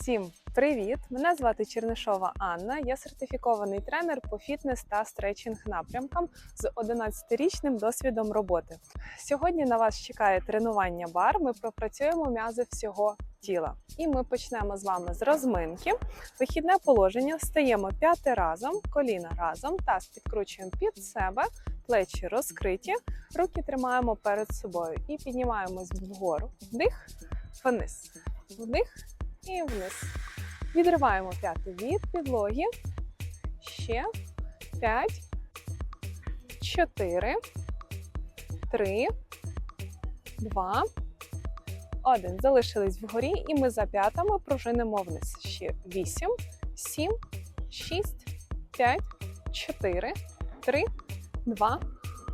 Всім привіт! Мене звати Чернишова Анна. Я сертифікований тренер по фітнес та стретчинг напрямкам з 11-річним досвідом роботи. Сьогодні на вас чекає тренування бар. Ми пропрацюємо м'язи всього тіла. І ми почнемо з вами з розминки. Вихідне положення стаємо п'яти разом, коліна разом, таз підкручуємо під себе, плечі розкриті, руки тримаємо перед собою і піднімаємось вгору. Вдих, вниз, вдих і вниз. Відриваємо п'яти від підлоги. Ще 5, 4, 3, 2, 1. Залишились вгорі, і ми за п'ятами пружинимо вниз. Ще 8, 7, 6, 5, 4, 3, 2,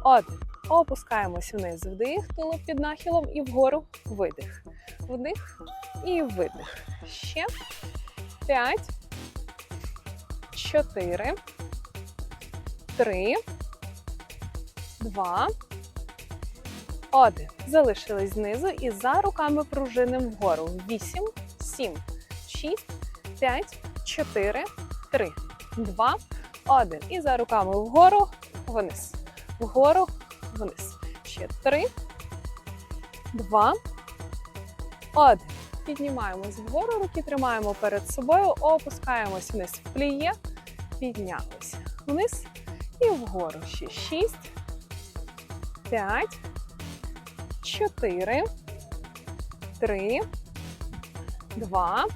1. Опускаємось вниз. Вдих, тулуб під нахилом і вгору видих. Вдих і видих. Ще 5, 4, 3, 2, 1. Залишились знизу і за руками пружиним вгору. 8, 7, 6, 5, 4, 3, 2, 1. І за руками вгору, вниз. Вгору, вниз. Ще 3, 2, 1. Піднімаємось вгору, руки тримаємо перед собою, опускаємось вниз в пліє, піднялися вниз і вгору. Ще 6, 5, 4, 3, 2,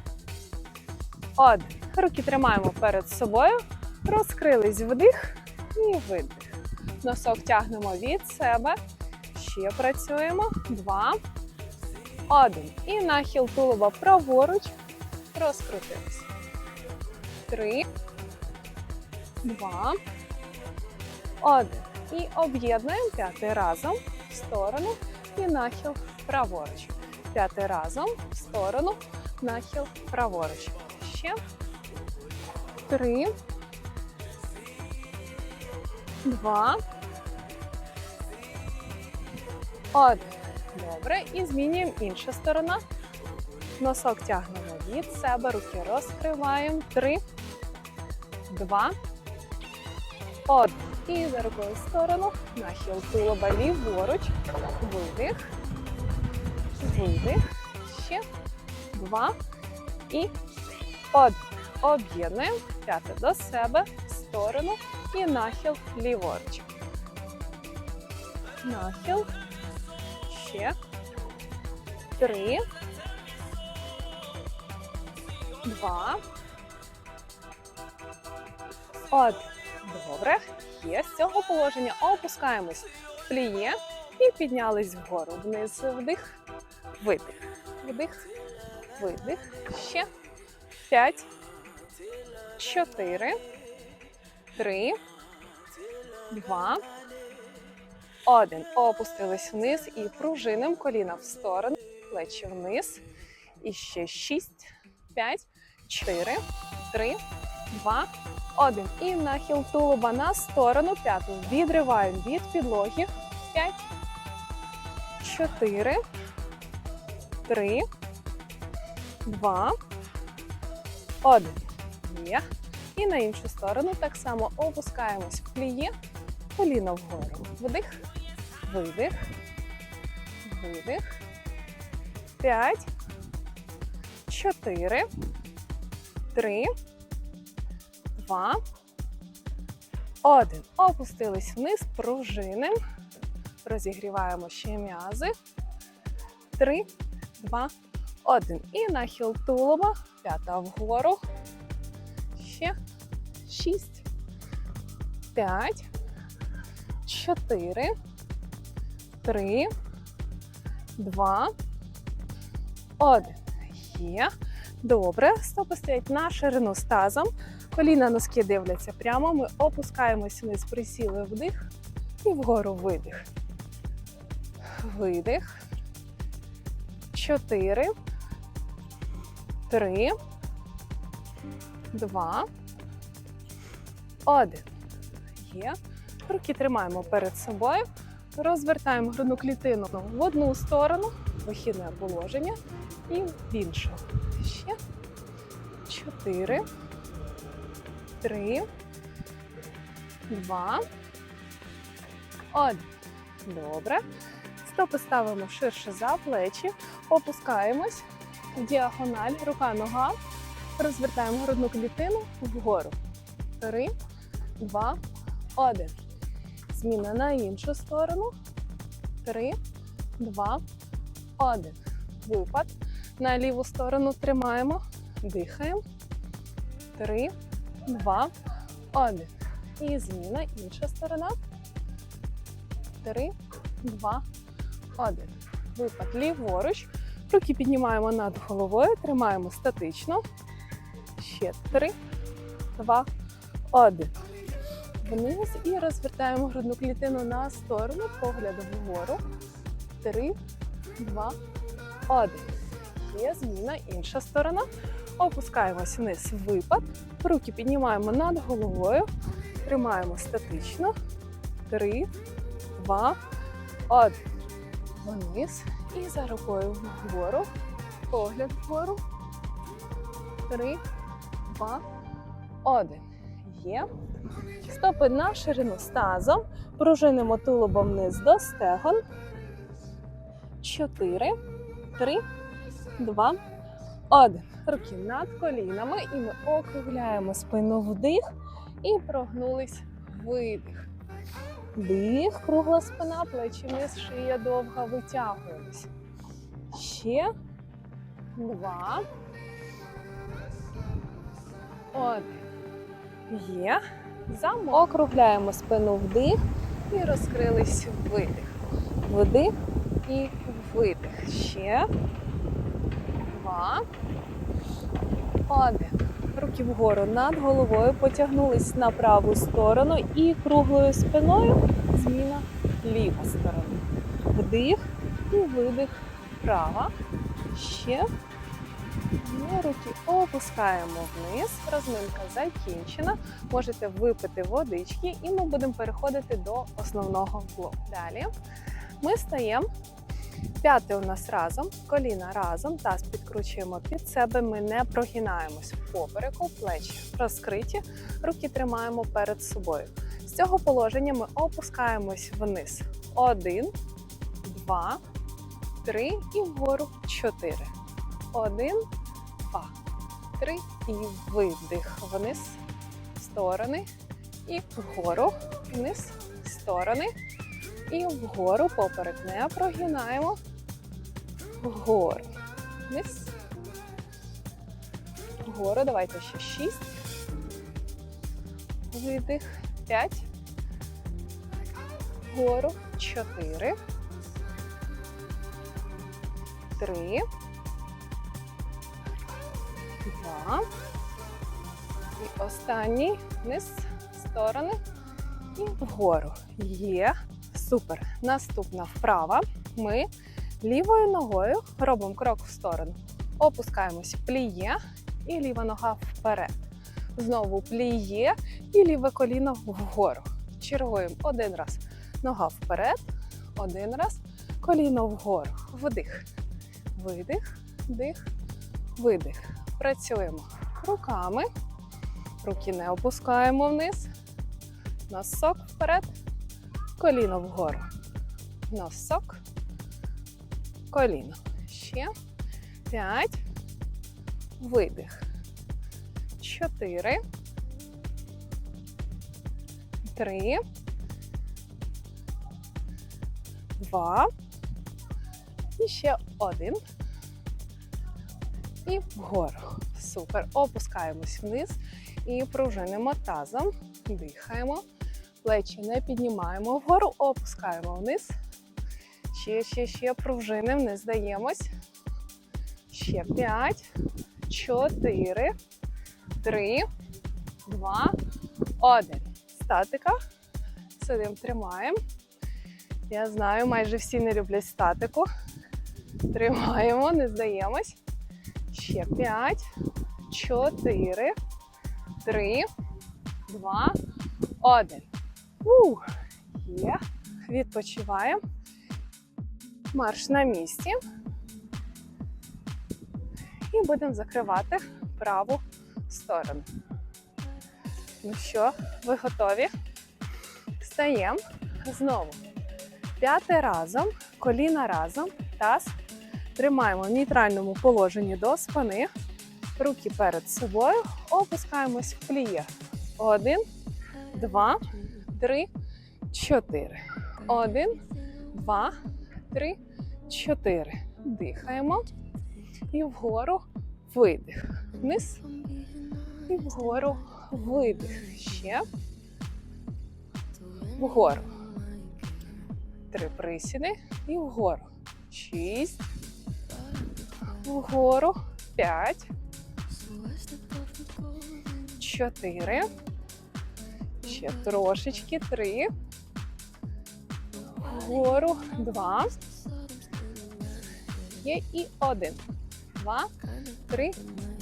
1. Руки тримаємо перед собою, розкрились вдих і видих. Носок тягнемо від себе. Ще працюємо. 2, один. І нахил тулуба праворуч. Розкрутились. Три. Два. Один. І об'єднуємо п'ятий разом в сторону і нахил праворуч. П'ятий разом в сторону, нахил праворуч. Ще. Три. Два. Один. Добре, і змінюємо інша сторона. Носок тягнемо від себе, руки розкриваємо. Три, два, один. І за рукою сторону. Нахил тулоба ліворуч. Видих. Видих. Ще. Два. І один. Об'єднуємо. П'яте до себе. В сторону. І нахил ліворуч. Нахил. Три. Два. Один. Добре. Є з цього положення. Опускаємось пліє і піднялись вгору. Вниз вдих, видих. Вдих, видих. Ще. П'ять. Чотири. Три. Два. Один. Опустились вниз і пружиним коліна в сторону, плечі вниз. І ще 6, 5, 4, 3, 2, 1. І нахил тулуба на сторону. П'яту. Відриваємо від підлоги. 5, 4, 3, 2, 1. Є. І на іншу сторону так само опускаємось в пліє. Коліно вгору. Вдих, видих, видих. П'ять, чотири, три, два, один. Опустились вниз, пружиним. Розігріваємо ще м'язи. Три, два, один. І нахил тулуба. П'ята вгору. Ще шість, п'ять. 4, 3, 2, 1. Є. Добре. Стопи стоять на ширину з тазом. Коліна носки дивляться прямо. Ми опускаємось вниз, присіли вдих і вгору видих. Видих. 4, 3, 2, 1. Є. Руки тримаємо перед собою, розвертаємо грудну клітину в одну сторону, вихідне положення, і в іншу. Ще чотири, три, два, один. Добре. Стопи ставимо ширше за плечі, опускаємось в діагональ, рука, нога. Розвертаємо грудну клітину вгору. Три, два, один. Зміна на іншу сторону. Три, два, один. Випад. На ліву сторону тримаємо. Дихаємо. Три, два, один. І зміна. Інша сторона. Три, два, один. Випад ліворуч. Руки піднімаємо над головою, тримаємо статично. Ще три, два, один. Вниз і розвертаємо грудну клітину на сторону, поглядом вгору. Три, два, один. Є зміна, інша сторона. Опускаємось вниз випад. Руки піднімаємо над головою. Тримаємо статично. Три, два, один. Вниз. І за рукою вгору. Погляд вгору. Три, два, один. Є. Стопи на ширину з тазом. Пружинимо тулубом вниз до стегон. Чотири, три, два, один. Руки над колінами. І ми округляємо спину вдих і прогнулись видих. Дих, кругла спина, плечі вниз, шия довга, витягуємось. Ще два. Один. Є. Замок. Округляємо спину вдих і розкрились видих. Вдих і видих. Ще. Два. Один. Руки вгору над головою потягнулись на праву сторону і круглою спиною зміна ліва сторона. Вдих і видих права. Ще. І руки опускаємо вниз. Розминка закінчена. Можете випити водички, і ми будемо переходити до основного блоку. Далі ми стаємо. П'яти у нас разом, коліна разом, таз підкручуємо під себе. Ми не прогинаємось попереку, плечі розкриті, руки тримаємо перед собою. З цього положення ми опускаємось вниз. Один, два, три і вгору чотири. Один, два, три і видих. Вниз, сторони і вгору, вниз, сторони. І вгору поперек не прогинаємо. Вгору. Вниз. Вгору. Давайте ще шість. Видих. П'ять. Вгору. Чотири. Три. Два. І останній. Вниз. Сторони. І вгору. Є. Супер. Наступна вправа. Ми лівою ногою робимо крок в сторону. Опускаємось пліє і ліва нога вперед. Знову пліє і ліве коліно вгору. Чергуємо один раз. Нога вперед, один раз. Коліно вгору. Вдих. Видих, дих, видих. Працюємо руками. Руки не опускаємо вниз. Носок вперед коліно вгору. Носок. Коліно. Ще. П'ять. Видих. Чотири. Три. Два. І ще один. І вгору. Супер. Опускаємось вниз і пружинимо тазом. Дихаємо. Плечі не піднімаємо вгору, опускаємо вниз. Ще, ще, ще пружини, не здаємось. Ще 5, 4, 3, 2, 1. Статика. Сидимо, тримаємо. Я знаю, майже всі не люблять статику. Тримаємо, не здаємось. Ще 5, 4, 3, 2, 1. Ух, є. Відпочиваємо. Марш на місці. І будемо закривати праву сторону. Ну що, ви готові? Встаємо знову. П'яте разом, коліна разом, таз. Тримаємо в нейтральному положенні до спини. Руки перед собою. Опускаємось в пліє. Один, два, три, чотири. Один, два, три, чотири. Дихаємо. І вгору видих. Вниз. І вгору видих. Ще. Вгору. Три присіди. І вгору. Шість. Вгору. П'ять. Чотири. Ще трошечки. Три. Вгору. Два. Є і один. Два. Три.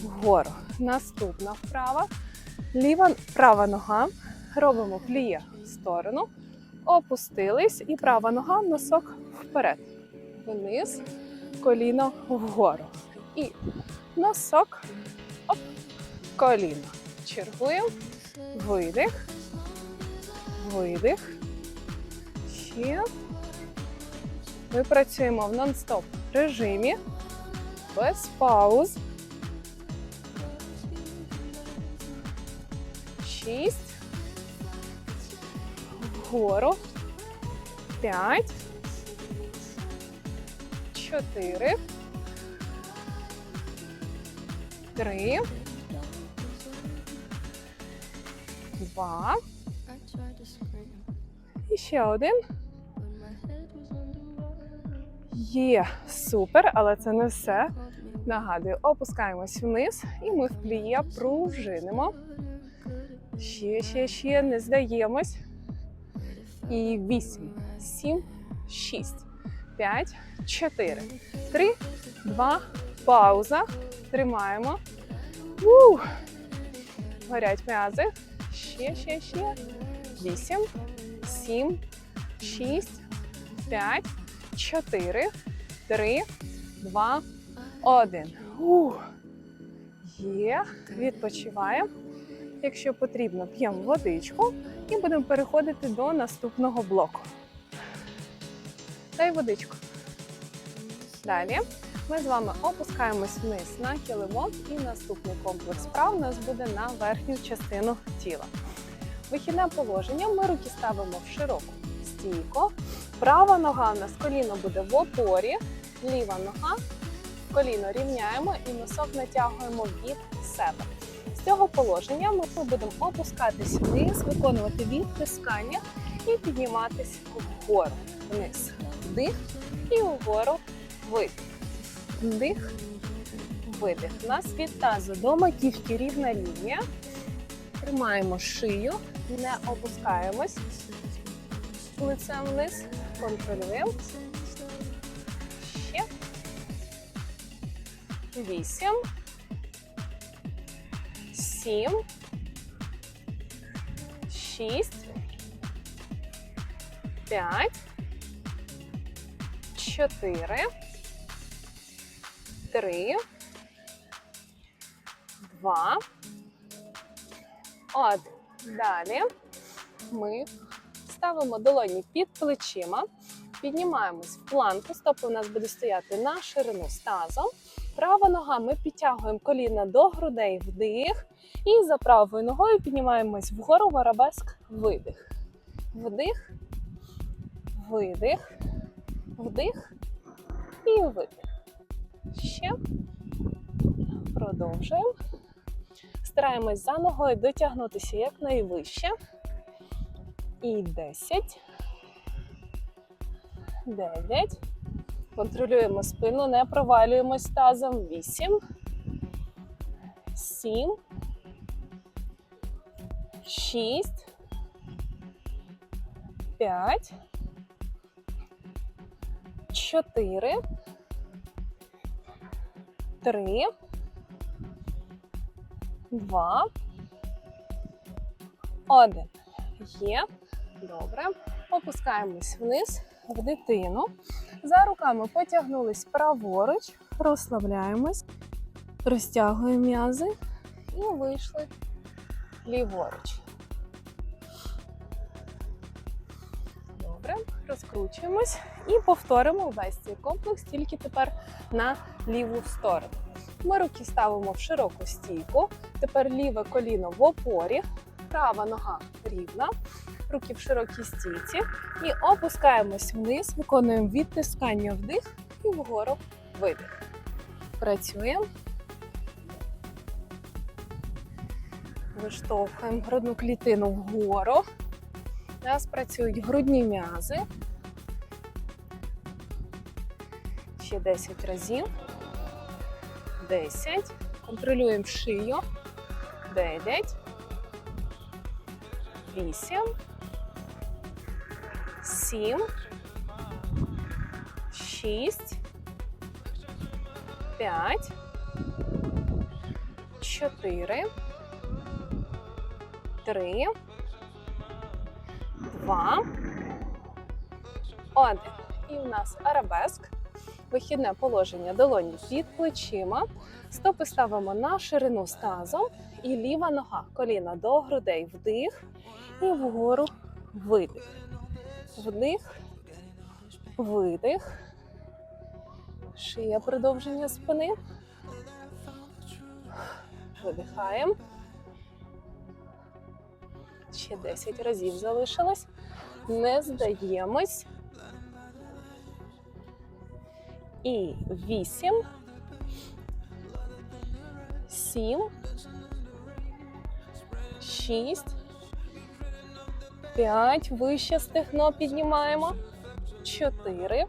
Вгору. Наступна вправа. Ліва права нога. Робимо пліє в сторону. Опустились. І права нога носок вперед. Вниз. Коліно вгору. І носок. Оп. Коліно. Чергуємо. Видих. Видих. Ще. Ми працюємо в нон-стоп режимі. Без пауз. Шість. Вгору. П'ять. Чотири. Три. Два. Ще один. Є супер, але це не все. Нагадую, опускаємось вниз і ми в пліє пружинимо. Ще, ще, ще, не здаємось. І вісім, сім, шість, п'ять, чотири, три, два, пауза. Тримаємо. Ух. Горять м'язи. Ще, ще, ще. Вісім, сім, шість, п'ять, чотири, три, два, один. Ух. Є. Відпочиваємо. Якщо потрібно, п'ємо водичку і будемо переходити до наступного блоку. Дай водичку. Далі ми з вами опускаємось вниз на килимок, і наступний комплекс вправ у нас буде на верхню частину тіла. Вихідне положення. Ми руки ставимо в широку стійку. Права нога у нас коліно буде в опорі, ліва нога, коліно рівняємо і носок натягуємо від себе. З цього положення ми будемо опускатись вниз, виконувати відтискання і підніматись вгору. Вниз. Вдих і вгору видих. Вдих, видих. У нас від тазу до маківки рівна лінія. Тримаємо шию, не опускаємось лицем вниз. Контролюємо. Ще. Вісім. Сім. Шість. П'ять. Чотири. Три. Два. Один. Далі ми ставимо долоні під плечима, піднімаємось в планку, стопи у нас буде стояти на ширину з тазом. Права нога ми підтягуємо коліна до грудей вдих. І за правою ногою піднімаємось вгору в арабеск видих. Вдих, видих, вдих і видих. Ще. Продовжуємо. Стараємось за ногою дотягнутися якнайвище. І 10. 9. Контролюємо спину, не провалюємось тазом. 8. 7. 6. 5. 4. 3. 2. 1. Є. Добре. Опускаємось вниз в дитину. За руками потягнулись праворуч, розслабляємось, розтягуємо м'язи І вийшли ліворуч. Добре, розкручуємось і повторимо весь цей комплекс, тільки тепер на ліву сторону. Ми руки ставимо в широку стійку. Тепер ліве коліно в опорі, права нога рівна, руки в широкій стійці. І опускаємось вниз, виконуємо відтискання вдих і вгору видих. Працюємо. Виштовхуємо грудну клітину вгору. У працюють грудні м'язи. Ще 10 разів. 10. Контролюємо шию. 9. 8. 7. 6. 5. 4. 3. Два. Один. І у нас арабеск. Вихідне положення долоні під плечима. Стопи ставимо на ширину з тазом. І ліва нога. Коліна до грудей. Вдих. І вгору видих. Вдих. Видих. Шия продовження спини. Видихаємо. Ще 10 разів залишилось. Не здаємось. І 8. 7. 6. 5. Вище стегно піднімаємо. 4.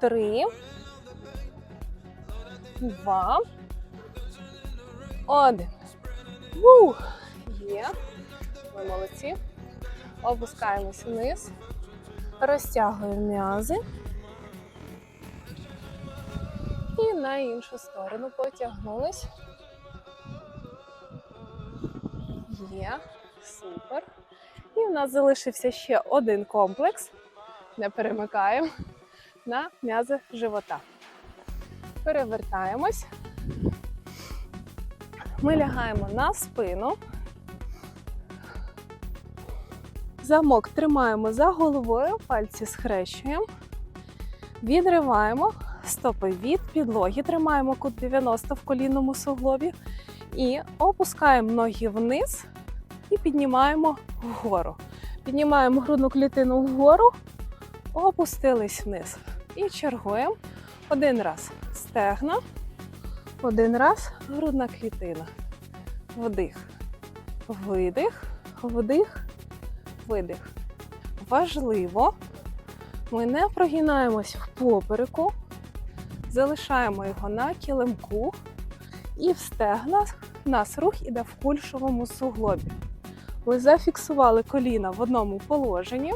3. 2. 1. Ух. Є. Ви молодці. Опускаємось вниз. Розтягуємо м'язи. І на іншу сторону потягнулись. Є. Супер. І в нас залишився ще один комплекс. Не перемикаємо на м'язи живота. Перевертаємось. Ми лягаємо на спину. Замок тримаємо за головою, пальці схрещуємо, відриваємо стопи від підлоги, тримаємо кут 90 в колінному суглобі і опускаємо ноги вниз і піднімаємо вгору. Піднімаємо грудну клітину вгору, опустились вниз. І чергуємо один раз стегна, один раз грудна клітина. Вдих, видих, вдих, видих. Важливо, ми не прогинаємось в попереку, залишаємо його на килимку і в стегнах у нас рух іде в кульшовому суглобі. Ми зафіксували коліна в одному положенні,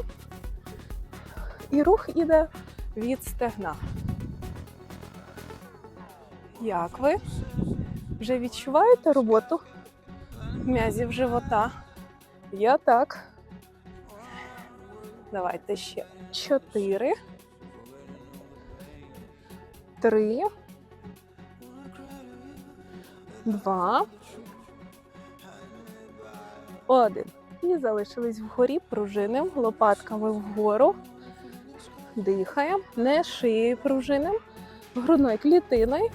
і рух іде від стегна. Як ви? Вже відчуваєте роботу м'язів живота? Я так. Давайте ще чотири. Три. Два. Один. І залишились вгорі, пружиним, лопатками вгору. Дихаємо, не шиєю пружиним, грудною клітиною.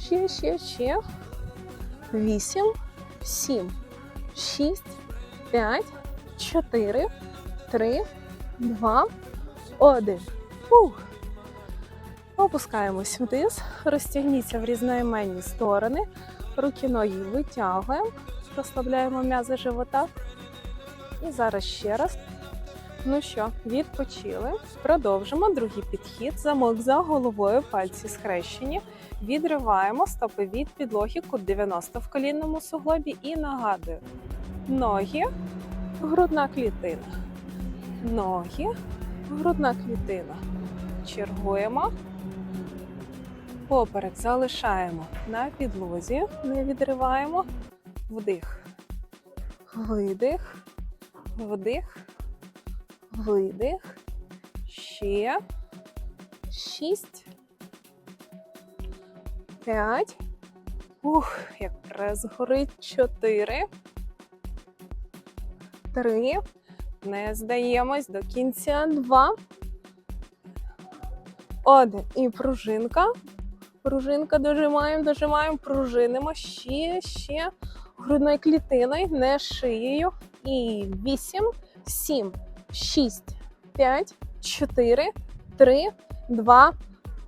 Ще, ще, ще. Вісім, сім, шість, п'ять, чотири, три, два, один. Фух. Опускаємось вниз, розтягніться в різноіменні сторони. Руки ноги витягуємо, розслабляємо м'язи живота. І зараз ще раз. Ну що, відпочили. Продовжимо другий підхід. Замок за головою, пальці схрещені. Відриваємо стопи від підлоги, кут 90 в колінному суглобі і нагадую. Ноги, грудна клітина. Ноги, грудна клітина. Чергуємо. Поперек залишаємо на підлозі, не відриваємо. Вдих. Видих. Вдих. Видих. Ще. Шість. П'ять. Ух, як прес горить. Чотири. Три. Не здаємось до кінця. Два. Один. І пружинка. Пружинка дожимаємо, дожимаємо, пружинимо. Ще, ще. Грудною клітиною, не шиєю. І вісім, сім, шість, п'ять, чотири, три, два,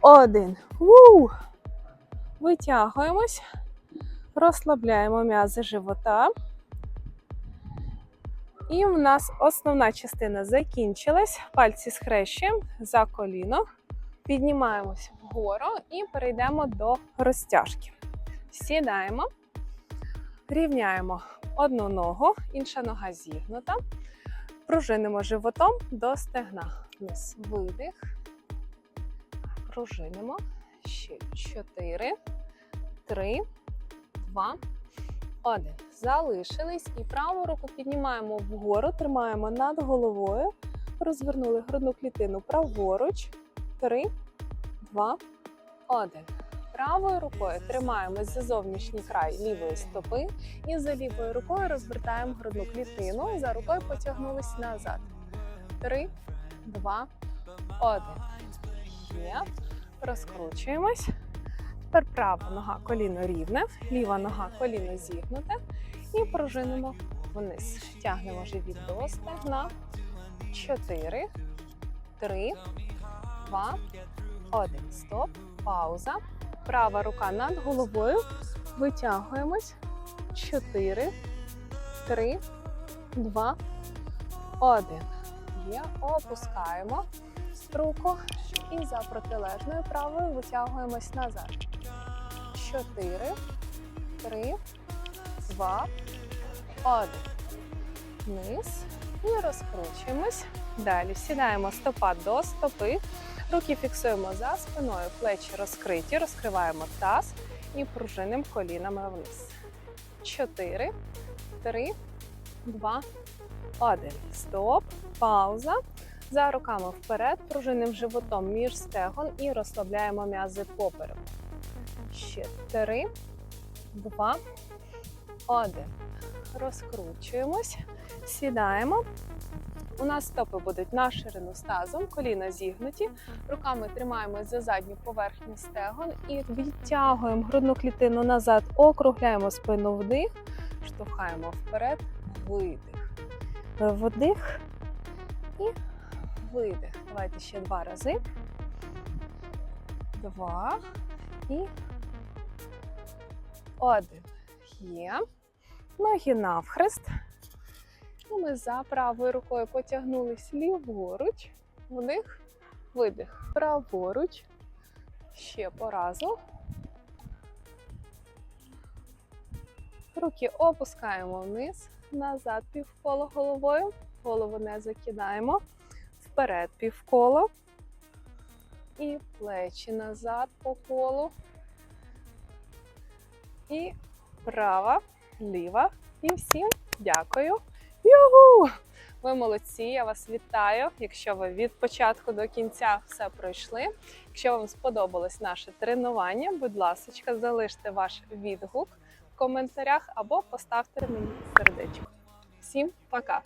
один. У! Витягуємось, розслабляємо м'язи живота. І в нас основна частина закінчилась. Пальці схрещуємо за коліно, піднімаємось вгору і перейдемо до розтяжки. Сідаємо, рівняємо одну ногу, інша нога зігнута. Пружинимо животом до стегна. Вниз. Видих. Пружинимо. Ще 4, 3, 2, 1. Залишились. І праву руку піднімаємо вгору, тримаємо над головою. Розвернули грудну клітину праворуч. 3, 2, 1. Правою рукою тримаємось за зовнішній край лівої стопи. І за лівою рукою розвертаємо грудну клітину. За рукою потягнулись назад. 3, 2, 1. Є. Розкручуємось. Тепер права нога коліно рівне, ліва нога коліно зігнуте. І пружинимо вниз. Тягнемо живіт до стегна. 4, 3, 2, 1. Стоп. Пауза. Права рука над головою. Витягуємось. 4, 3, 2, 1. Є. Опускаємо руку. І за протилежною правою витягуємось назад. 4, 3, 2, 1. Вниз. І розкручуємось. Далі сідаємо стопа до стопи. Руки фіксуємо за спиною, плечі розкриті, розкриваємо таз і пружинимо колінами вниз. 4, 3, 2, 1. Стоп. Пауза. За руками вперед, пружинним животом між стегон і розслабляємо м'язи попереку. Ще 3, 2, 1. Розкручуємось, сідаємо. У нас стопи будуть на ширину з тазом, коліна зігнуті. Руками тримаємось за задню поверхню стегон і відтягуємо грудну клітину назад, округляємо спину вдих, штовхаємо вперед, видих. Вдих і видих. Давайте ще два рази. Два і один. Є. Ноги навхрест. Ми за правою рукою потягнулись ліворуч. Вдих, видих. Праворуч. Ще по разу. Руки опускаємо вниз, назад півколо головою. Голову не закидаємо. Вперед півколо. І плечі назад по колу. І права, ліва. І всім дякую. Югу! Ви молодці, я вас вітаю. Якщо ви від початку до кінця все пройшли. Якщо вам сподобалось наше тренування, будь ласка, залиште ваш відгук в коментарях або поставте мені сердечко. Всім пока!